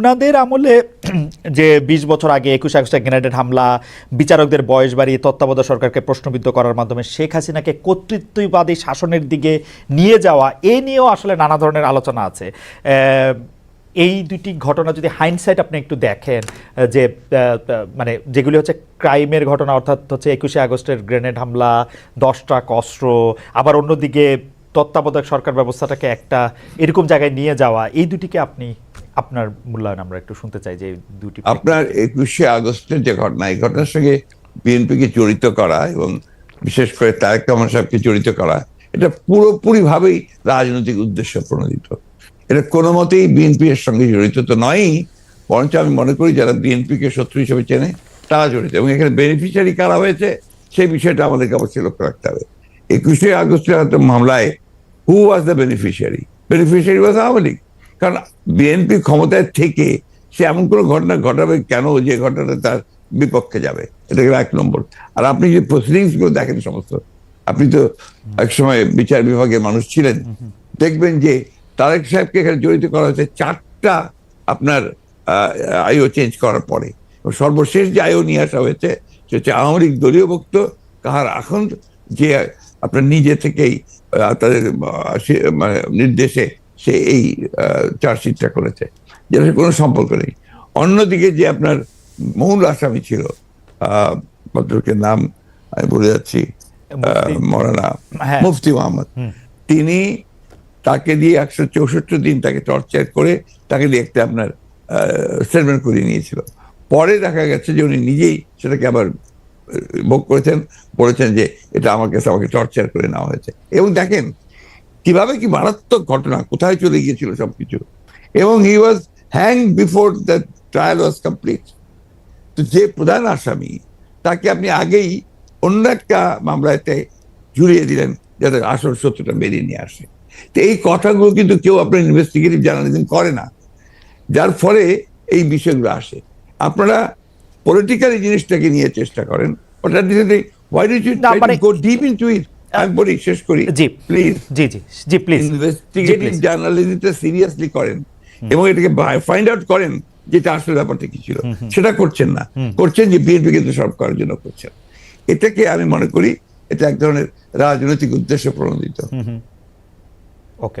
আপনাদের আমলে যে বিশ বছর আগে একুশ আগস্টে গ্রেনেডেড হামলা, বিচারকদের বয়স বাড়িয়ে তত্ত্বাবধায়ক সরকারকে প্রশ্নবিদ্ধ করার মাধ্যমে শেখ হাসিনাকে কর্তৃত্ববাদী শাসনের দিকে নিয়ে যাওয়া, এ নিয়েও আসলে নানা ধরনের আলোচনা আছে। এই দুটি ঘটনা যদি হাইন্ডসাইট আপনি একটু দেখেন যে মানে যেগুলি হচ্ছে ক্রাইমের ঘটনা, অর্থাৎ হচ্ছে একুশে আগস্টের গ্রেনেড হামলা, দশটা অস্ত্র, আবার অন্যদিকে তত্ত্বাবধায়ক সরকার ব্যবস্থাটাকে একটা এরকম জায়গায় নিয়ে যাওয়া, এই দুটিকে আপনি আপনার মূল্যায়ন আমরা একটু শুনতে চাই যে দুটি আপনার একুশে আগস্টের যে ঘটনা এই ঘটনার সঙ্গে বিএনপিকে জড়িত করা এবং বিশেষ করে তারেক রহমান সাহেবকে জড়িত করা এটা পুরোপুরি ভাবেই রাজনৈতিক উদ্দেশ্য প্রণোদিত। এটা কোনো মতেই বিএনপি এর সঙ্গে জড়িত তো নয়ই বরঞ্চ আমি মনে করি যারা বিএনপিকে শত্রু হিসেবে চেনে তারা জড়িত। এবং এখানে বেনিফিশিয়ারি কারা হয়েছে সেই বিষয়টা আমাদেরকে অবশ্যই লক্ষ্য রাখতে হবে। একুশে আগস্টের মামলায় who was the beneficiary beneficiary was Awami League. কারণ বিএনপি ক্ষমতায় থেকে সে এমন কোনো ঘটনা ঘটাবে কেন যে ঘটনাটা তার বিপক্ষে যাবে? এটা গেল এক নম্বর। আর আপনি যে প্রসিডিংসগুলো দেখেন সমস্ত আপনি তো এক সময় বিচার বিভাগের মানুষ ছিলেন দেখবেন যে তারেক সাহেবকে এখানে জড়িত করা হয়েছে চারটা আপনার আইও চেঞ্জ করার পরে। সর্বশেষ যে আইও নিয়ে আসা হয়েছে সে হচ্ছে আওয়ামী লীগ দলীয় ভক্ত কাহার এখন যে আপনার নিজে থেকেই তাদের মানে নির্দেশে সে এই চার্জশিটটা করেছে। যেটা কোনো সম্পর্ক নেই। অন্যদিকে যে আপনার মূল আসামি ছিল আহ, ভদ্রলোকের নাম আমি বলে যাচ্ছি মৌলানা হ্যাঁ। মুফতি মোহাম্মদ। তিনি তাকে দিয়ে একশো চৌষট্টি দিন তাকে টর্চার করে তাকে দিয়ে একটা আপনার স্টেটমেন্ট করিয়ে নিয়েছিল। পরে দেখা গেছে যে উনি নিজেই সেটাকে আবার ভোগ করেছেন বলেছেন যে এটা আমার কাছে আমাকে টর্চার করে নেওয়া হয়েছে। এবং দেখেন কীভাবে কি মারাত্মক ঘটনা কোথায় চলে গিয়েছিল সবকিছু? এবং he was hang before the trial was complete তো যে প্রধান আসামি তাকে আপনি আগেই অন্য একটা মামলাতে ঝুলিয়ে দিলেন যাতে আসল সত্যটা বেরিয়ে নিয়ে আসে। তো এই কথাগুলো কিন্তু কেউ আপনার ইনভেস্টিগেটিভ জার্নালিজম করে না। যার ফলে এই বিষয়গুলো আসে। আপনারা পলিটিক্যাল জিনিসটাকে নিয়ে চেষ্টা করেন। But at why did you go deep into it আমি বলি শেষ করি জি প্লিজ জি জি জি প্লিজ ইনভেস্টিগেটিভ জার্নালিজমটা সিরিয়াসলি করেন এবং এটাকে ফাইন্ড আউট করেন যেটা আসলে ব্যাপারটা কি ছিল। সেটা করছেন না। করছেন যে বিএনপি কিন্তু সব করার জন্য করছেন। এটাকে আমি মনে করি এটা এক ধরনের রাজনৈতিক উদ্দেশ্য প্রণোদিত। ওকে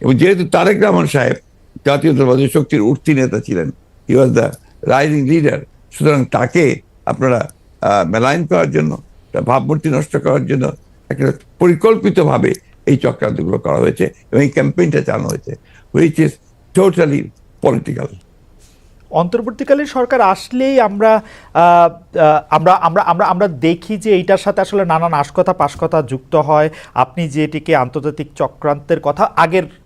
এবং যেহেতু তারেক রহমান সাহেব জাতীয়তাবাদী শক্তির উঠতি নেতা ছিলেন he was the rising leader সুতরাং তাকে আপনারা মেলাইন করার জন্য ভাবমূর্তি নষ্ট করার জন্য একটা পরিকল্পিতভাবে এই চক্রান্তগুলো করা হয়েছে এবং এই ক্যাম্পেইনটা চালানো হয়েছে হুইচ ইজ টোটালি পলিটিক্যাল অন্তর্বর্তীকালীন সরকার আসলেই আমরা আমরা আমরা আমরা আমরা দেখি যে এইটার সাথে আসলে নানান আশকথা পাশকথা যুক্ত হয়। আপনি যেটিকে আন্তর্জাতিক চক্রান্তের কথা আগের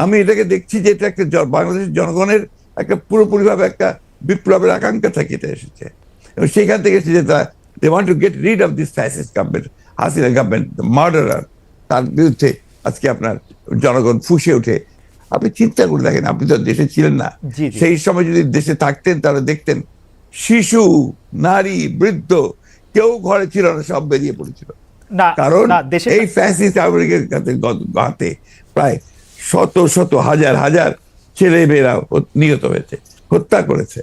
আমি এটাকে দেখছি যে এটা একটা বাংলাদেশের জনগণের একটা পুরোপুরিভাবে একটা বিপ্লবের আকাঙ্ক্ষা থেকে এটা এসেছে। এবং সেখান থেকে এসেছে যে তারা they want to get rid of this fascist government Hasina government murderer তার বিরুদ্ধে আজকে আপনার জনগণ ফুসে ওঠে। আপনি চিন্তা করে দেখেন আপনি তো দেশে ছিলেন না। সেই সময় যদি দেশে থাকতেন তাহলে দেখতেন শিশু নারী বৃদ্ধ কেউ ঘরে ছিল না সব বেরিয়ে পড়েছিল। না কারণ না দেশে এই ফ্যাসিস্ট আমেরিকার হাতে প্রায় শত শত হাজার হাজার ছেলে মেয়েরা নিহত হয়েছে হত্যা করেছে।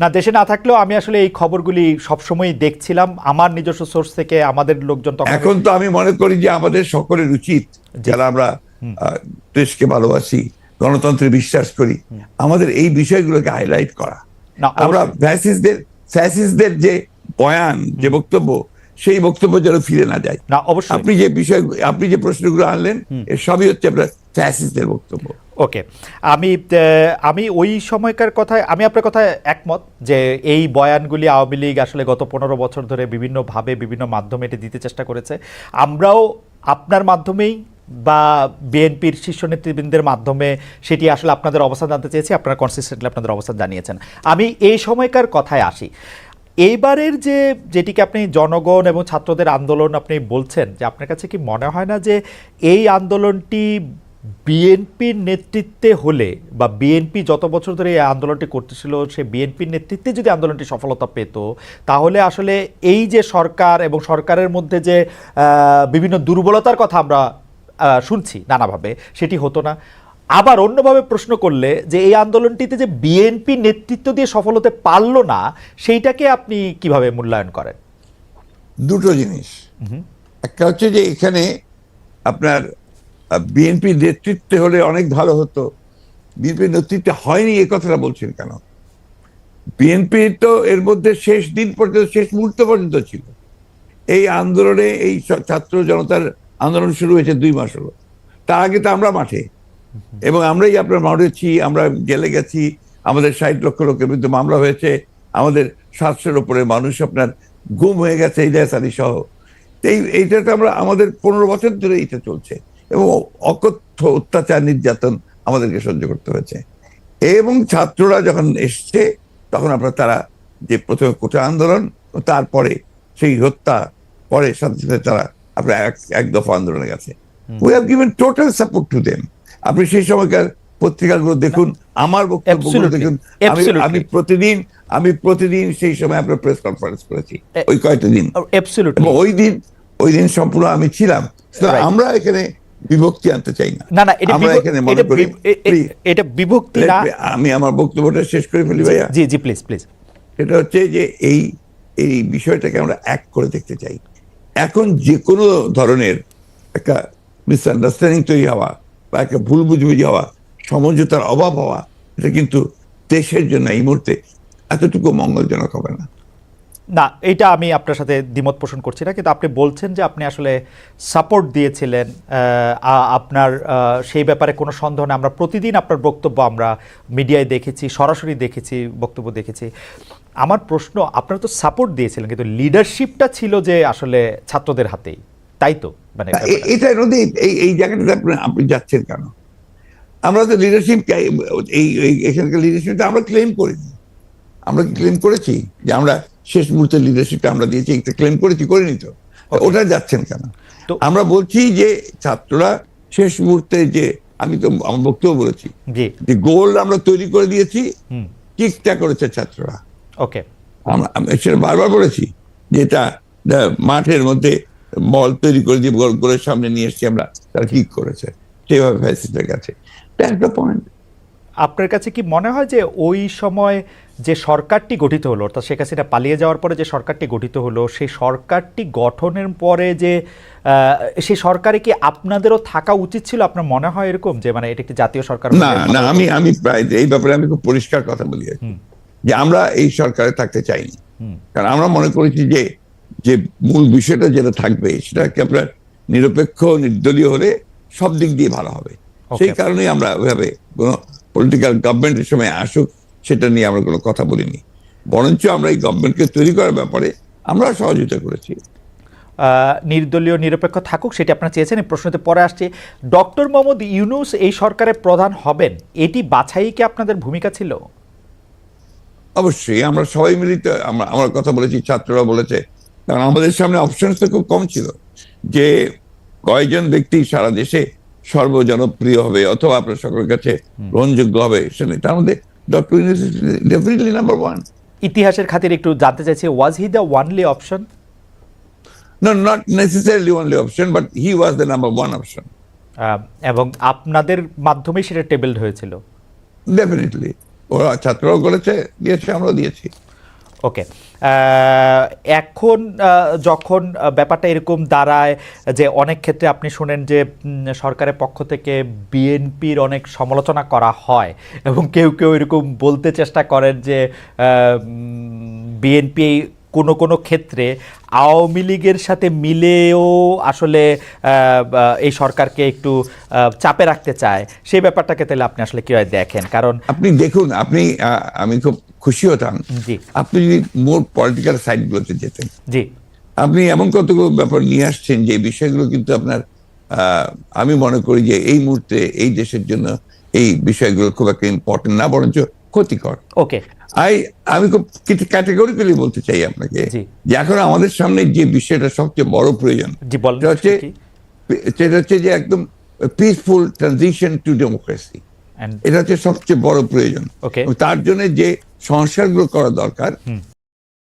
না দেশে না থাকলেও আমি আসলে এই খবরগুলি সবসময় দেখছিলাম। আমার নিজস্ব সোর্স থেকে আমাদের লোকজন এখন তো আমি মনে করি যে আমাদের সকলের উচিত যারা আমরা দেশকে ভালোবাসি গণতন্ত্রে বিশ্বাস করি আমাদের এই বিষয়গুলোকে হাইলাইট করা। না, আমরা অবশ্যই। ফ্যাসিস্টদের ফ্যাসিস্টদের যে বয়ান যে বক্তব্য সেই বক্তব্য যেন ফিরে না যায়। না অবশ্যই। আপনি যে বিষয় আপনি যে প্রশ্নগুলো আনলেন এর সবই হচ্ছে আপনার ফ্যাসিস্টদের বক্তব্য। ওকে, আমি আমি ওই সময়কার কথায়, আমি আপনার কথায় একমত যে এই বয়ানগুলি আওয়ামী লীগ আসলে গত পনেরো বছর ধরে বিভিন্নভাবে বিভিন্ন মাধ্যমে এটি দিতে চেষ্টা করেছে। আমরাও আপনার মাধ্যমেই বা বিএনপির শীর্ষ নেতৃবৃন্দের মাধ্যমে সেটি আসলে আপনাদের অবস্থান জানতে চেয়েছি, আপনারা কনসিস্টেন্টলি আপনাদের অবস্থান জানিয়েছেন। আমি এই সময়কার কথায় আসি। এইবারের যে, যেটিকে আপনি জনগণ এবং ছাত্রদের আন্দোলন আপনি বলছেন, যে আপনার কাছে কি মনে হয় না যে এই আন্দোলনটি বিএনপির নেতৃত্বে হলে বা বিএনপি যত বছর ধরে এই আন্দোলনটি করতেছিল সে বিএনপির নেতৃত্বে যদি আন্দোলনটি সফলতা পেত তাহলে আসলে এই যে সরকার এবং সরকারের মধ্যে যে বিভিন্ন দুর্বলতার কথা আমরা শুনছি নানাভাবে সেটি হতো না। আবার অন্যভাবে প্রশ্ন করলে যে এই আন্দোলনটিতে যে বিএনপি নেতৃত্ব দিয়ে সফল হতে পারল না সেইটাকে আপনি কীভাবে মূল্যায়ন করেন? দুটো জিনিস। একটা হচ্ছে যে এখানে আপনার বিএনপি নেতৃত্বে হলে অনেক ভালো হতো। বিএনপি নেতৃত্বে হয়নি এ কথাটা বলছেন কেন? বিএনপি তো এর মধ্যে শেষ দিন পর্যন্ত, শেষ মুহূর্ত পর্যন্ত ছিল। এই আন্দোলনে এই ছাত্র জনতার আন্দোলন শুরু হয়েছে দুই মাস হলো। তার আগে তো আমরা মাঠে। এবং আমরাই আপনার মাঠেছি আমরা জেলে গেছি, আমাদের ষাট লক্ষ লোকের বিরুদ্ধে মামলা হয়েছে, আমাদের সাতশোর ওপরে মানুষ আপনার গুম হয়ে গেছে, ইলিয়াস আলী সহ। এই, এইটা তো আমরা, আমাদের পনেরো বছর ধরে এটা চলছে। এবং অকথ্য অত্যাচার নির্যাতন আমাদেরকে সহ্য করতে হয়েছে। এবং ছাত্ররা যখন এসছে তখন আপনার তারা যে প্রথমে কোটা আন্দোলন তারপরে সেই হত্যা পরে সাথে সাথে তারা আপনার এক এক দফা আন্দোলনে গেছে। We have given total support to them আপনি সেই সময়কার পত্রিকাগুলো দেখুন আমার বক্তব্যগুলো দেখুন। আমি আমি প্রতিদিন আমি প্রতিদিন সেই সময় আপনার প্রেস কনফারেন্স করেছি ওই কয়েকটা দিন। ওই দিন ওই দিন সম্পূর্ণ আমি ছিলাম। আমরা এখানে বিভক্তি আনতে চাই না। না না এটা আমরা এখানে মনে করি এটা বিভক্তি না আমি আমার বক্তব্যটা শেষ করে ফেলি ভাইয়া। জি জি প্লিজ প্লিজ সেটা হচ্ছে যে এই এই বিষয়টাকে আমরা এক করে দেখতে চাই। এখন যে কোনো ধরনের একটা মিসআন্ডারস্ট্যান্ডিং তৈরি হওয়া বা একটা ভুল বুঝবুঝি হওয়া সমঝোতার অভাব হওয়া এটা কিন্তু দেশের জন্য এই মুহূর্তে এতটুকু মঙ্গলজনক হবে না। না এটা আমি আপনার সাথে দ্বিমত পোষণ করছি না কিন্তু আপনি বলছেন যে আপনি আসলে সাপোর্ট দিয়েছিলেন আপনার সেই ব্যাপারে কোনো সন্দেহ নেই। আমরা প্রতিদিন আপনার বক্তব্য আমরা মিডিয়ায় দেখেছি সরাসরি দেখেছি বক্তব্য দেখেছি। আমার প্রশ্ন আপনারা তো সাপোর্ট দিয়েছিলেন কিন্তু লিডারশিপটা ছিল যে আসলে ছাত্রদের হাতেই তাই তো? মানে এটা নদী এই এই জায়গাটাতে আপনি যাচ্ছেন কেন? আমরা তো লিডারশিপ এই এই- এখানকার লিডারশিপটা আমরা ক্লেম করিনি আমরা ক্লেম করেছি? যে আমরা শেষ মুহূর্তে লিডারশিপটা আমরা দিয়েছি একটা ক্লেম করেছি করে তো। ওটা যাচ্ছেন কেন? তো- আমরা বলছি যে ছাত্ররা শেষ মুহূর্তে যে আমি তো আমার বক্তব্য বলেছি যে গোল আমরা তৈরি করে দিয়েছি কিকটা করেছে ছাত্ররা। ওকে আমরা আমি সেটা বারবার বলেছি যে এটা মাঠের মধ্যে বল তৈরি করে দিয়ে গোল করে সামনে নিয়ে এসেছি আমরা তারা কিক করেছে। সেভাবে ফ্যাসিস্টের কাছে একটা পয়েন্ট আপনার কাছে কি মনে হয় যে ওই সময় যে সরকারটি গঠিত হলো অর্থাৎ শেখ হাসিনা পালিয়ে যাওয়ার পরে যে সরকারটি গঠিত হলো সেই সরকারটি গঠনের পরে যে সেই সরকারে কি আপনাদেরও থাকা উচিত ছিল? আপনার মনে হয় এরকম যে মানে এটা একটি জাতীয় সরকার না না আমি আমি প্রায় এই ব্যাপারে আমি খুব পরিষ্কার কথা বলি যে আমরা এই সরকারে থাকতে চাইনি। কারণ আমরা মনে করেছি যে যে মূল বিষয়টা যেটা থাকবে সেটা কি আপনার নিরপেক্ষ নির্দলীয় হলে সব দিক দিয়ে ভালো হবে। সেই কারণেই আমরা ওইভাবে কোনো পলিটিক্যাল গভর্নমেন্টের সময় আসুক সেটা নিয়ে আমরা কোনো কথা বলিনি। বরঞ্চ আমরা এই গভর্নমেন্টকে তৈরি করার ব্যাপারে আমরা সহযোগিতা করেছি। নির্দলীয় নিরপেক্ষ থাকুক সেটি আপনারা চেয়েছেন এই প্রশ্নতে পরে আসছে। ডক্টর মোহাম্মদ ইউনুস এই সরকারের প্রধান হবেন এটি বাছাই কি আপনাদের ভূমিকা ছিল? অবশ্যই আমরা সবাই মিলিত আমরা আমার কথা বলেছি ছাত্ররা বলেছে। কারণ আমাদের সামনে অপশন তো খুব কম ছিল। যে কয়জন ব্যক্তি সারা দেশে সর্বজনপ্রিয় হবে অথবা আপনার সকলের কাছে গ্রহণযোগ্য হবে সেটা তার মধ্যে ডক্টর ডেফিনেটলি নাম্বার ওয়ান ইতিহাসের খাতিরে একটু জানতে চাইছি was he the only option No, not necessarily only option, but he was the number one option. এবং আপনাদের মাধ্যমেই সেটা টেবিলড হয়েছিল। Definitely. ওরা ছাত্ররাও করেছে দিয়েছে আমরাও দিয়েছি। ওকে এখন যখন ব্যাপারটা এরকম দাঁড়ায় যে অনেক ক্ষেত্রে আপনি শুনেন যে সরকারের পক্ষ থেকে বিএনপির অনেক সমালোচনা করা হয় এবং কেউ কেউ এরকম বলতে চেষ্টা করেন যে বিএনপি কোনো কোনো ক্ষেত্রে আওয়ামী লীগের সাথে মিলেও আসলে এই সরকারকে একটু চাপে রাখতে চায়। সেই ব্যাপারটাকে তাহলে আপনি আসলে কীভাবে দেখেন? কারণ আপনি দেখুন, আপনি আমি খুব খুশি হতাম। আপনি যদি মোর পলিটিক্যাল সাইডগুলোতে যেতেন। আপনি এমন কতগুলো ব্যাপার নিয়ে আসছেন যে বিষয়গুলো কিন্তু আপনার আমি মনে করি যে এই মুহূর্তে এই দেশের জন্য এই বিষয়গুলো খুব একটা ইম্পর্টেন্ট না বরঞ্চ ক্ষতিকর। ওকে। আই আমি খুব কিছু ক্যাটেগরিক্যালি বলতে চাই আপনাকে যে এখন আমাদের সামনে যে বিষয়টা সবচেয়ে বড় প্রয়োজন সেটা হচ্ছে সেটা হচ্ছে যে একদম পিসফুল ট্রানজিশন টু ডেমোক্রেসি এটা হচ্ছে সবচেয়ে বড় প্রয়োজন. তার জন্য যে সংস্কারগুলো করা দরকার